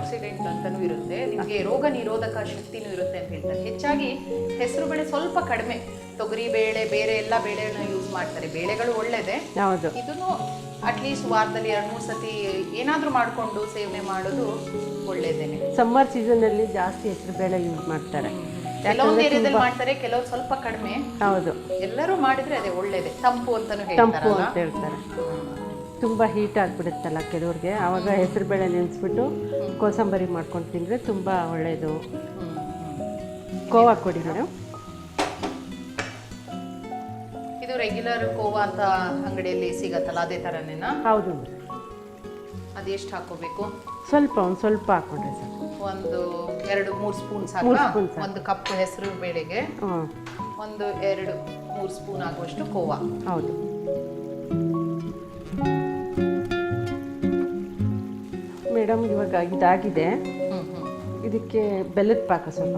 ಆಂಟಿ ಆಕ್ಸಿಡೆಂಟ್ ಅಂತಾನೂ ಇರುತ್ತೆ ನಿಮಗೆ ರೋಗ ನಿರೋಧಕ ಶಕ್ತಿನೂ ಇರುತ್ತೆ ಅಂತ ಹೇಳ್ತಾರೆ. ಹೆಚ್ಚಾಗಿ ಹೆಸರು ಬೇಳೆ ಸ್ವಲ್ಪ ಕಡಿಮೆ. ತೊಗರಿ ಬೇಳೆ ಬೇರೆ ಎಲ್ಲ ಬೇಳೆನ ಯೂಸ್ ಮಾಡ್ತಾರೆ. ಬೇಳೆಗಳು ಒಳ್ಳೇದೇ. ಹೌದು. ಇದನ್ನು ಅಟ್ಲೀಸ್ಟ್ ವಾರದಲ್ಲಿ ಎರಡು ಮೂರು ಸತಿ ಏನಾದರೂ ಮಾಡಿಕೊಂಡು ಸೇವನೆ ಮಾಡೋದು ಒಳ್ಳೇದೇನೆ. ಸಮ್ಮರ್ ಸೀಸನಲ್ಲಿ ಜಾಸ್ತಿ ಹೆಸರು ಬೇಳೆ ಯೂಸ್ ಮಾಡ್ತಾರೆ. ಕೆಲವೊಂದು ಏರಿಯಾದಲ್ಲಿ ಮಾಡ್ತಾರೆ ಕೆಲವ್ರು ಸ್ವಲ್ಪ ಕಡಿಮೆ. ಹೌದು. ಎಲ್ಲರೂ ಮಾಡಿದ್ರೆ ಅದೇ ಒಳ್ಳೇದೇ. ತಂಪು ಅಂತಾನು ಹೇಳ್ತಾರೆ. ತುಂಬ ಹೀಟ್ ಆಗಿಬಿಡುತ್ತಲ್ಲ ಕೆಲವ್ರಿಗೆ. ಆವಾಗ ಹೆಸರು ಬೇಳೆ ನೆನೆಸ್ಬಿಟ್ಟು ಕೋಸಂಬರಿ ಮಾಡ್ಕೊಂಡು ತಿಂದರೆ ತುಂಬ ಒಳ್ಳೆಯದು ಕೋವಾ ಕೊಡಿ ಮೇಡಮ್. ಇದು ರೆಗ್ಯುಲರ್ ಕೋವಾ ಅಂತ ಅಂಗಡಿಯಲ್ಲಿ ಸಿಗತ್ತಲ್ಲ ಅದೇ ಥರನೇನಾ ಹೌದು. ಅದೆಷ್ಟು ಹಾಕೋಬೇಕು ಸ್ವಲ್ಪ ಒಂದು ಸ್ವಲ್ಪ ಹಾಕೊಂಡ್ರೆ ಸರ್. ಒಂದು ಎರಡು ಮೂರು ಸ್ಪೂನ್ ಸಾಕು? ಒಂದು ಕಪ್ ಹೆಸರು ಬೇಳೆಗೆ. ಒಂದು ಎರಡು ಮೂರು ಸ್ಪೂನ್ ಆಗುವಷ್ಟು ಕೋವಾ. ಹೌದು. ಮೇಡಮ್ ಇವಾಗ ಇದಾಗಿದೆ. ಇದಕ್ಕೆ ಬೆಲ್ಲದ ಪಾಕ ಸ್ವಲ್ಪ.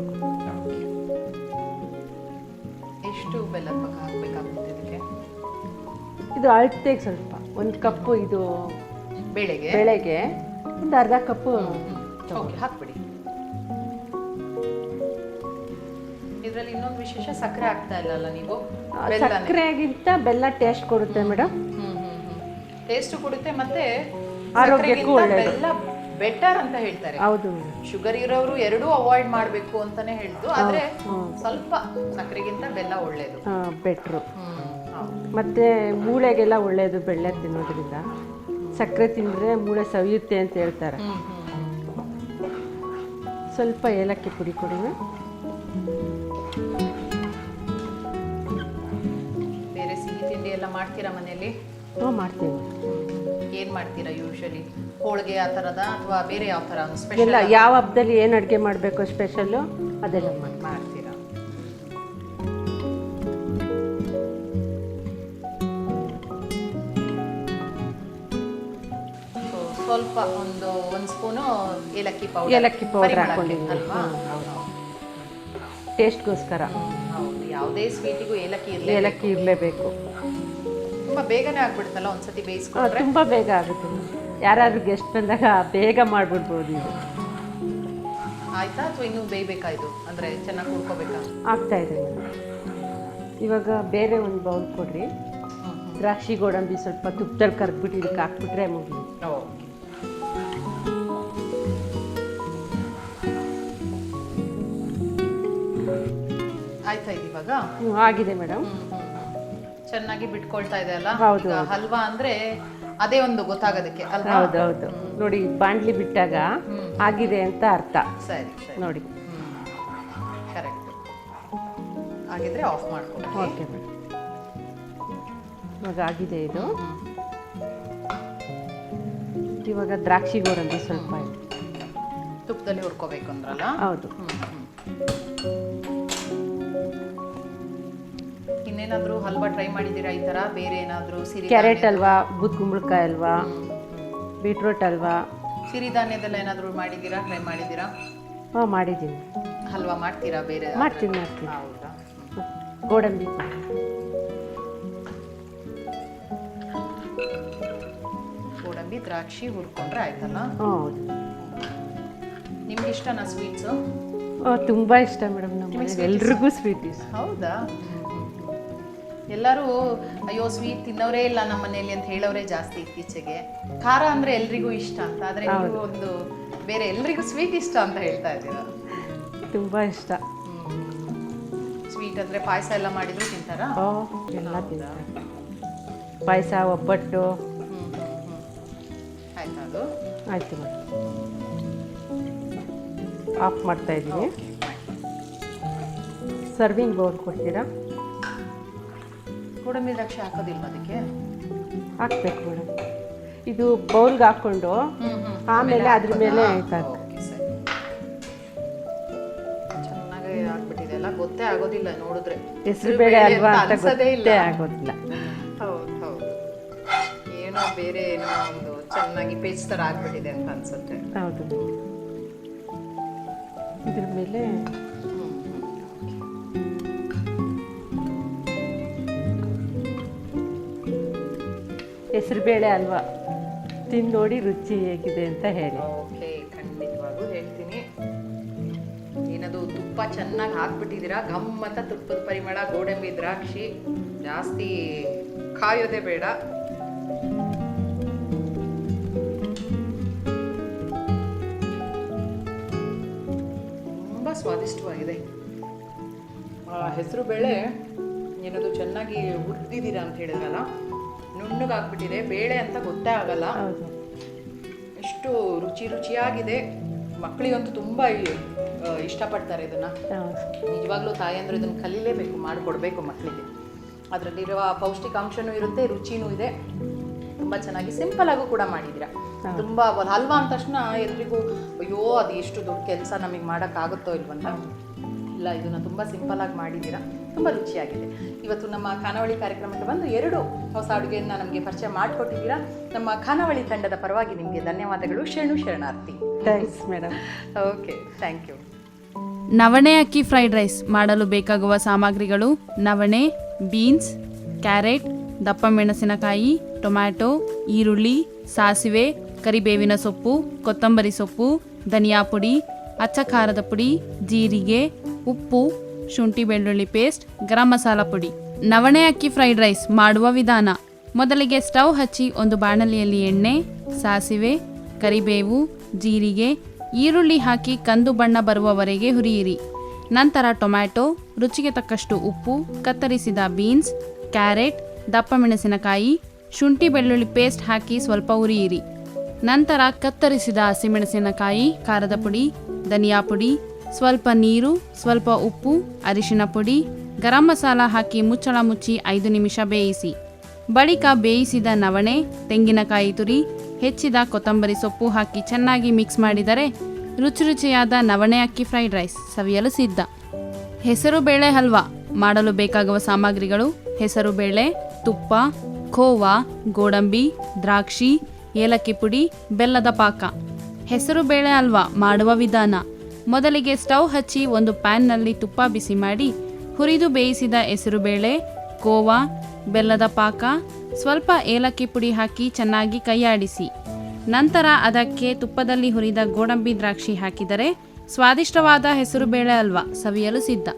ಎಷ್ಟು ಬೆಲ್ಲದ ಪಾಕ ಹಾಕ್ಬೇಕಾಗುತ್ತೆ ಇದಕ್ಕೆ? ಇದು ಅಳತೆಗೆ ಸ್ವಲ್ಪ. ಒಂದು ಕಪ್ಪು ಇದು ಬೇಳೆಗೆ? ಬೇಳೆಗೆ. ಒಂದು ಅರ್ಧ ಕಪ್ಪು ಓಕೆ ಹಾಕ್ಬಿಡಿ. ಇದರಲ್ಲಿ ಇನ್ನೊಂದು ವಿಶೇಷ ಸಕ್ಕರೆ ಹಾಕ್ತಾ ಇಲ್ಲಲ್ಲ ನೀವು? ಸಕ್ಕರೆಗಿಂತ ಬೆಲ್ಲ ಟೇಸ್ಟ್ ಕೊಡುತ್ತೆ ಮೇಡಮ್. ಟೇಸ್ಟ್ ಕೊಡುತ್ತೆ ಮತ್ತೆ ಆರೋಗ್ಯಕ್ಕೂ ಒಳ್ಳೆಯದು ಬೆಲ್ಲ ಬೆಟರ್ ಅಂತ ಹೇಳ್ತಾರೆ. ಹೌದು. ಶುಗರ್ ಇರೋರು ಎರಡೂ ಅವಾಯ್ಡ್ ಮಾಡಬೇಕು ಅಂತಾನೆ ಹೇಳ್ತು ಆದ್ರೆ ಸ್ವಲ್ಪ ಸಕ್ಕರೆಗಿಂತ ಬೆಲ್ಲ ಒಳ್ಳೇದು. ಬೆಟ್ರು ಮತ್ತೆ ಮೂಳೆಗೆಲ್ಲ ಒಳ್ಳೇದು ಬೆಳ್ಳೆ ತಿನ್ನೋದ್ರಿಂದ. ಸಕ್ಕರೆ ತಿಂದರೆ ಮೂಳೆ ಸವಿಯುತ್ತೆ ಅಂತ ಹೇಳ್ತಾರೆ. ಸ್ವಲ್ಪ ಏಲಕ್ಕಿ ಪುಡಿ ಕೊಡಿ. ಬೇರೆ ಸಿಹಿ ತಿಂಡಿ ಎಲ್ಲ ಮಾಡ್ತೀರಾ ಮನೆಯಲ್ಲಿ? ಹ್ಞೂ ಮಾಡ್ತೀವಿ. ಏನ್ ಮಾಡ್ತೀರಾ ಯೂಶಲಿ ಹೋಳಿಗೆ ಆ ಥರದ ಅಥವಾ ಬೇರೆ ಯಾವ ಥರ ಎಲ್ಲ ಸ್ಪೆಷಲ್ ಯಾವ ಹಬ್ಬದಲ್ಲಿ ಏನು ಅಡುಗೆ ಮಾಡಬೇಕು ಸ್ಪೆಷಲ್ಲು ಅದೆಲ್ಲ ಮಾಡಿ ಮಾಡ್ತೀರಾ. ಸ್ವಲ್ಪ ಒಂದು ಒಂದು ಸ್ಪೂನು ಏಲಕ್ಕಿ ಪೌಡರ್ ಏಲಕ್ಕಿ ಪೌಡರ್ ಹಾಕೊಂಡಿದ್ದೀನಿ. ಅಲ್ವಾ ಟೇಸ್ಟ್ಗೋಸ್ಕರ ಹೌದು ಯಾವುದೇ ಸ್ವೀಟಿಗೂ ಏಲಕ್ಕಿ ಇರಲಿ ಏಲಕ್ಕಿ ಇರಲೇಬೇಕು. ತುಂಬ ಬೇಗನೆ ಆಗ್ಬಿಡುತ್ತಲ್ಲ ಒಂದ್ಸತಿ ಬೇಯಿಸ್ಕೊಂಡ್ರೆ? ತುಂಬ ಬೇಗ ಆಗುತ್ತೆ. ಯಾರಾದ್ರೂ ಗೆಸ್ಟ್ ಬಂದಾಗ ಬೇಗ ಮಾಡ್ಬಿಡ್ಬೋದು ಇದು ಆಯ್ತಾ ಅಥವಾ ಇನ್ನೂ ಬೇಯಬೇಕಾ ಇದು? ಅಂದ್ರೆ ಚೆನ್ನಾಗಿ ಹುಡ್ಕೋಬೇಕಾ ಆಗ್ತಾ ಇದೆ ಮೇಡಮ್. ಇವಾಗ ಬೇರೆ ಒಂದು ಬೌಲ್ ಕೊಡ್ರಿ. ದ್ರಾಕ್ಷಿ ಗೋಡಂಬಿ ಸ್ವಲ್ಪ ತುಪ್ಪದಲ್ಲಿ ಕರ್ದ್ಬಿಟ್ಟು ಇದಕ್ಕೆ ಹಾಕ್ಬಿಟ್ರೆ ಮುಗಿ ಆಯ್ತಾ ಇದು ಇವಾಗ? ಹ್ಞೂ ಆಗಿದೆ ಮೇಡಮ್. ಚೆನ್ನಾಗಿ ಬಿಟ್ಕೊಳ್ತಾ ಇದೆ ಅಲ್ಲ? ಹೌದು, ಹಲ್ವಾ ಅಂದ್ರೆ ಅದೇ ಒಂದು ಗೊತ್ತಾಗೋದಕ್ಕೆ ಅಲ್ವಾ? ಹೌದು ಹೌದು. ನೋಡಿ ಬಾಂಡ್ಲಿ ಬಿಟ್ಟಾಗ ಆಗಿದೆ ಅಂತ ಅರ್ಥ. ಸರಿ ಸರಿ. ನೋಡಿ. ಕರೆಕ್ಟ್. ಹಾಗಿದ್ರೆ ಆಫ್ ಮಾಡ್ಕೊಳ್ಳಿ ಓಕೆ ಮೇಡಮ್. ಇವಾಗ ಆಗಿದೆ ಇದು. ಇವಾಗ ದ್ರಾಕ್ಷಿ ಗೋಡಂಬಿ ಸ್ವಲ್ಪ ತುಪ್ಪದಲ್ಲಿ ಹುರ್ಕೋಬೇಕು ಅಂದ್ರಲ್ಲ? ಹೌದು. ಇನ್ನೇನಾದ್ರೂ ಹಲ್ವಾ ಟ್ರೈ ಮಾಡಿದ್ದೀರಾ ಈ ತರ? ಬೇರೆ ಏನಾದರೂ ಸಿರಿ ಕ್ಯಾರೆಟ್ ಅಲ್ವಾ ಬುದ್ ಕುಂಬಳಕಾಯಿ ಅಲ್ವಾ ಬೀಟ್ರೂಟ್ ಅಲ್ವಾ? ಸಿರಿಧಾನ್ಯದಲ್ಲ ಏನಾದರೂ ಮಾಡಿದ್ದೀರಾ? ಟ್ರೈ ಮಾಡಿದ್ದೀರಾ? ಹಾಂ ಮಾಡಿದ್ದೀನಿ. ಹಲ್ವಾ ಮಾಡ್ತೀರಾ ಬೇರೆ ಮಾಡ್ತೀನಿ ಮಾಡ್ತೀನಿ. ಹೌದಾ? ಗೋಡಂಬಿ. ಗೋಡಂಬಿ ದ್ರಾಕ್ಷಿ ಹುರ್ಕೊಂಡ್ರೆ ಆಯ್ತಲ್ಲ? ಹೌದು. ನಿಮ್ಗೆ ಇಷ್ಟನಾ ಸ್ವೀಟ್ಸು ತುಂಬ ಇಷ್ಟ ಮೇಡಮ್ ನಮ್ಮ ಎಲ್ರಿಗೂ ಸ್ವೀಟ್ ಇಷ್ಟ ಹೌದಾ? ಎಲ್ಲರೂ ಅಯ್ಯೋ ಸ್ವೀಟ್ ತಿನ್ನೋರೇ ಇಲ್ಲ ನಮ್ಮ ಮನೆಯಲ್ಲಿ ಅಂತ ಹೇಳೋರೇ ಜಾಸ್ತಿ ಇತ್ತೀಚೆಗೆ. ಖಾರ ಅಂದ್ರೆ ಎಲ್ರಿಗೂ ಇಷ್ಟ ಅಂತ. ಆದ್ರೆ ನೀವು ಒಂದು ಬೇರೆ ಎಲ್ರಿಗೂ ಸ್ವೀಟ್ ಇಷ್ಟ ಅಂತ ಹೇಳ್ತಾ ಇದ್ದೀರಾ? ತುಂಬ ಇಷ್ಟ. ಸ್ವೀಟ್ ಅಂದ್ರೆ ಪಾಯಸ ಎಲ್ಲ ಮಾಡಿದ್ರು ತಿಂತಾರಾ? ಓ ಎಲ್ಲ ತಿಂತಾರೆ. ಪಾಯಸ ಒಬ್ಬಟ್ಟು. ಆಯ್ತಾ ಅದು. ಆಯ್ತು ಆಫ್ ಮಾಡ್ತಾ ಇದ್ದೀನಿ. ಸರ್ವಿಂಗ್ ಬೌಲ್ ಕೊಡ್ತೀರಾ? ಗೋಡಂಬಿ ದ್ರಾಕ್ಷಿ ಹಾಕೋದಿಲ್ವ ಅದಕ್ಕೆ? ಹಾಕ್ಬೇಕು ಮೇಡಮ್. ಇದು ಬೌಲ್ಗೆ ಹಾಕ್ಕೊಂಡು ಆಮೇಲೆ ಅದ್ರ ಮೇಲೆ ಹಾಕಿ ಚೆನ್ನಾಗಿ ಆಗ್ಬಿಟ್ಟಿದೆ ಅಲ್ಲ ಗೊತ್ತೇ ಆಗೋದಿಲ್ಲ ನೋಡಿದ್ರೆ. ಹೆಸರುಬೇಳೆ ಅಲ್ವಾ ಅಂತ ಗೊತ್ತೇ ಆಗೋದಿಲ್ಲ. ಹೌದು ಹೌದು. ಏನೋ ಬೇರೆ ಏನೋ ಒಂದು ಚೆನ್ನಾಗಿ ಪೇಜ್ ತರ ಆಗ್ಬಿಟ್ಟಿದೆ ಅಂತ ಅನ್ಸುತ್ತೆ. ಹೌದು. ಇದ್ರ ಮೇಲೆ ಹೆಸರುಬೇಳೆ ಅಲ್ವಾ? ತಿಂದು ನೋಡಿ ರುಚಿ ಹೇಗಿದೆ ಅಂತ ಹೇಳಿ. ಓಕೆ ಖಂಡಿತವಾಗೂ ಹೇಳ್ತೀನಿ. ಏನದು, ತುಪ್ಪ ಚೆನ್ನಾಗಿ ಹಾಕ್ಬಿಟ್ಟಿದ್ದೀರಾ? ಗಮ್ಮತ್ತ ತುಪ್ಪದ ಪರಿಮಳ, ಗೋಡಂಬಿ, ದ್ರಾಕ್ಷಿ, ಜಾಸ್ತಿ ಕಾಯೋದೆ ಬೇಡ. ತುಂಬ ಸ್ವಾದಿಷ್ಟವಾಗಿದೆ. ಹೆಸರು ಬೇಳೆ ಏನದು, ಚೆನ್ನಾಗಿ ಹುರಿದಿದ್ದೀರಾ ಅಂತ ಹೇಳಿದ್ರಲ್ಲ? ನುಣ್ಣಗಾಗ್ಬಿಟ್ಟಿದೆ. ಬೇಳೆ ಅಂತ ಗೊತ್ತೇ ಆಗಲ್ಲ. ಎಷ್ಟು ರುಚಿ ರುಚಿಯಾಗಿದೆ. ಮಕ್ಕಳಿಗಂತೂ ತುಂಬ ಇಷ್ಟಪಡ್ತಾರೆ ಇದನ್ನು. ನಿಜವಾಗ್ಲೂ ತಾಯಂದ್ರು ಇದನ್ನು ಕಲೀಲೇಬೇಕು ಮಾಡಿಕೊಡ್ಬೇಕು ಮಕ್ಕಳಿಗೆ. ಅದರಲ್ಲಿರುವ ಪೌಷ್ಟಿಕಾಂಶನೂ ಇರುತ್ತೆ ರುಚಿನೂ ಇದೆ. ತುಂಬ ಚೆನ್ನಾಗಿ ಸಿಂಪಲ್ ಆಗೂ ಕೂಡ ಮಾಡಿದ್ದೀರಾ. ತುಂಬಾ ಹಲ್ವಾ ಅಂದ ತಕ್ಷಣ ಎಲ್ರಿಗೂ ಅಯ್ಯೋ ಅದು ಎಷ್ಟು ದೊಡ್ಡ ಕೆಲಸ ನಮಗೆ ಮಾಡೋಕ್ಕಾಗುತ್ತೋ ಇಲ್ವಂತ ಇಲ್ಲ ಇದನ್ನು ತುಂಬ ಸಿಂಪಲ್ ಆಗಿ ಮಾಡಿದ್ದೀರಾ? ತುಂಬ ರುಚಿಯಾಗಿದೆ. ಇವತ್ತು ನಮ್ಮ ಖಾನಾವಳಿ ಕಾರ್ಯಕ್ರಮಕ್ಕೆ ಬಂದು ಎರಡು ಹೊಸ ಅಡುಗೆಯನ್ನು ನಮಗೆ ಪರಿಚಯ ಮಾಡಿಕೊಟ್ಟಿದ್ದೀರಾ? ನಮ್ಮ ಖಾನಾವಳಿ ತಂಡದ ಪರವಾಗಿ ನಿಮಗೆ ಧನ್ಯವಾದಗಳು. ಶರಣು ಶರಣಾರ್ಥಿ. Thanks madam okay thank you ನವಣೆ ಅಕ್ಕಿ ಫ್ರೈಡ್ ರೈಸ್ ಮಾಡಲು ಬೇಕಾಗುವ ಸಾಮಗ್ರಿಗಳು ನವಣೆ ಬೀನ್ಸ್ ಕ್ಯಾರೆಟ್ ದಪ್ಪ ಮೆಣಸಿನಕಾಯಿ ಟೊಮ್ಯಾಟೊ ಈರುಳ್ಳಿ ಸಾಸಿವೆ ಕರಿಬೇವಿನ ಸೊಪ್ಪು ಕೊತ್ತಂಬರಿ ಸೊಪ್ಪು ಧನಿಯಾ ಪುಡಿ ಅಚ್ಚ ಖಾರದ ಪುಡಿ ಜೀರಿಗೆ ಉಪ್ಪು, ಶುಂಠಿ ಬೆಳ್ಳುಳ್ಳಿ ಪೇಸ್ಟ್ ಗರಂ ಮಸಾಲ ಪುಡಿ. ನವಣೆ ಅಕ್ಕಿ ಫ್ರೈಡ್ ರೈಸ್ ಮಾಡುವ ವಿಧಾನ. ಮೊದಲಿಗೆ ಸ್ಟವ್ ಹಚ್ಚಿ ಒಂದು ಬಾಣಲಿಯಲ್ಲಿ ಎಣ್ಣೆ, ಸಾಸಿವೆ, ಕರಿಬೇವು, ಜೀರಿಗೆ, ಈರುಳ್ಳಿ ಹಾಕಿ ಕಂದು ಬಣ್ಣ ಬರುವವರೆಗೆ ಹುರಿಯಿರಿ. ನಂತರ ಟೊಮ್ಯಾಟೊ, ರುಚಿಗೆ ತಕ್ಕಷ್ಟು ಉಪ್ಪು ಕತ್ತರಿಸಿದ ಬೀನ್ಸ್ ಕ್ಯಾರೆಟ್ ದಪ್ಪ ಮೆಣಸಿನಕಾಯಿ, ಶುಂಠಿ ಬೆಳ್ಳುಳ್ಳಿ ಪೇಸ್ಟ್ ಹಾಕಿ ಸ್ವಲ್ಪ ಉರಿಯಿರಿ ನಂತರ ಕತ್ತರಿಸಿದ ಹಸಿಮೆಣಸಿನಕಾಯಿ ಖಾರದ ಪುಡಿ, ಧನಿಯಾ ಪುಡಿ ಸ್ವಲ್ಪ ನೀರು, ಸ್ವಲ್ಪ ಉಪ್ಪು, ಅರಿಶಿನ ಪುಡಿ, ಗರಂ ಮಸಾಲ ಹಾಕಿ ಮುಚ್ಚಳ ಮುಚ್ಚಿ ಐದು ನಿಮಿಷ ಬೇಯಿಸಿ. ಬಳಿಕ ಬೇಯಿಸಿದ ನವಣೆ, ತೆಂಗಿನಕಾಯಿ ತುರಿ, ಹೆಚ್ಚಿದ ಕೊತ್ತಂಬರಿ ಸೊಪ್ಪು ಹಾಕಿ ಚೆನ್ನಾಗಿ ಮಿಕ್ಸ್ ಮಾಡಿದರೆ ರುಚಿ ರುಚಿಯಾದ ನವಣೆ ಅಕ್ಕಿ ಫ್ರೈಡ್ ರೈಸ್ ಸವಿಯಲು ಸಿದ್ಧ. ಹೆಸರು ಬೇಳೆ ಹಲ್ವಾ, ಮಾಡಲು ಬೇಕಾಗುವ ಸಾಮಗ್ರಿಗಳು ಹೆಸರು ಬೇಳೆ, ತುಪ್ಪ ಖೋವಾ ಗೋಡಂಬಿ, ದ್ರಾಕ್ಷಿ, ಏಲಕ್ಕಿ ಪುಡಿ, ಬೆಲ್ಲದ ಪಾಕ. ಹೆಸರು ಬೇಳೆ ಹಲ್ವಾ ಮಾಡುವ ವಿಧಾನ. ಮೊದಲಿಗೆ ಸ್ಟವ್ ಹಚ್ಚಿ ಒಂದು ಪ್ಯಾನ್ನಲ್ಲಿ ತುಪ್ಪ ಬಿಸಿ ಮಾಡಿ ಹುರಿದು ಬೇಯಿಸಿದ ಹೆಸರುಬೇಳೆ ಕೋವಾ, ಬೆಲ್ಲದ ಪಾಕ, ಸ್ವಲ್ಪ ಏಲಕ್ಕಿ ಪುಡಿ ಹಾಕಿ ಚೆನ್ನಾಗಿ ಕೈಯಾಡಿಸಿ. ನಂತರ ಅದಕ್ಕೆ ತುಪ್ಪದಲ್ಲಿ ಹುರಿದ ಗೋಡಂಬಿ ದ್ರಾಕ್ಷಿ ಹಾಕಿದರೆ ಸ್ವಾದಿಷ್ಟವಾದ ಹೆಸರುಬೇಳೆ ಅಲ್ವಾ, ಸವಿಯಲು ಸಿದ್ಧ.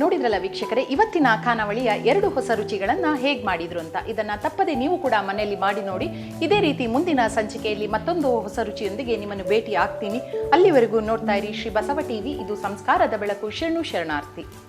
ನೋಡಿದ್ರಲ್ಲ ವೀಕ್ಷಕರೇ, ಇವತ್ತಿನ ಖಾನಾವಳಿಯ ಎರಡು ಹೊಸ ರುಚಿಗಳನ್ನು ಹೇಗೆ ಮಾಡಿದ್ರು ಅಂತ. ಇದನ್ನ ತಪ್ಪದೆ ನೀವು ಕೂಡ ಮನೆಯಲ್ಲಿ ಮಾಡಿ ನೋಡಿ. ಇದೇ ರೀತಿ ಮುಂದಿನ ಸಂಚಿಕೆಯಲ್ಲಿ ಮತ್ತೊಂದು ಹೊಸ ರುಚಿಯೊಂದಿಗೆ ನಿಮ್ಮನ್ನು ಭೇಟಿ ಆಗ್ತೀನಿ ಅಲ್ಲಿವರೆಗೂ ನೋಡ್ತಾ ಇರಿ ಶ್ರೀ ಬಸವ ಟಿವಿ, ಇದು ಸಂಸ್ಕಾರದ ಬೆಳಕು, ಶರಣು ಶರಣಾರ್ಥಿ.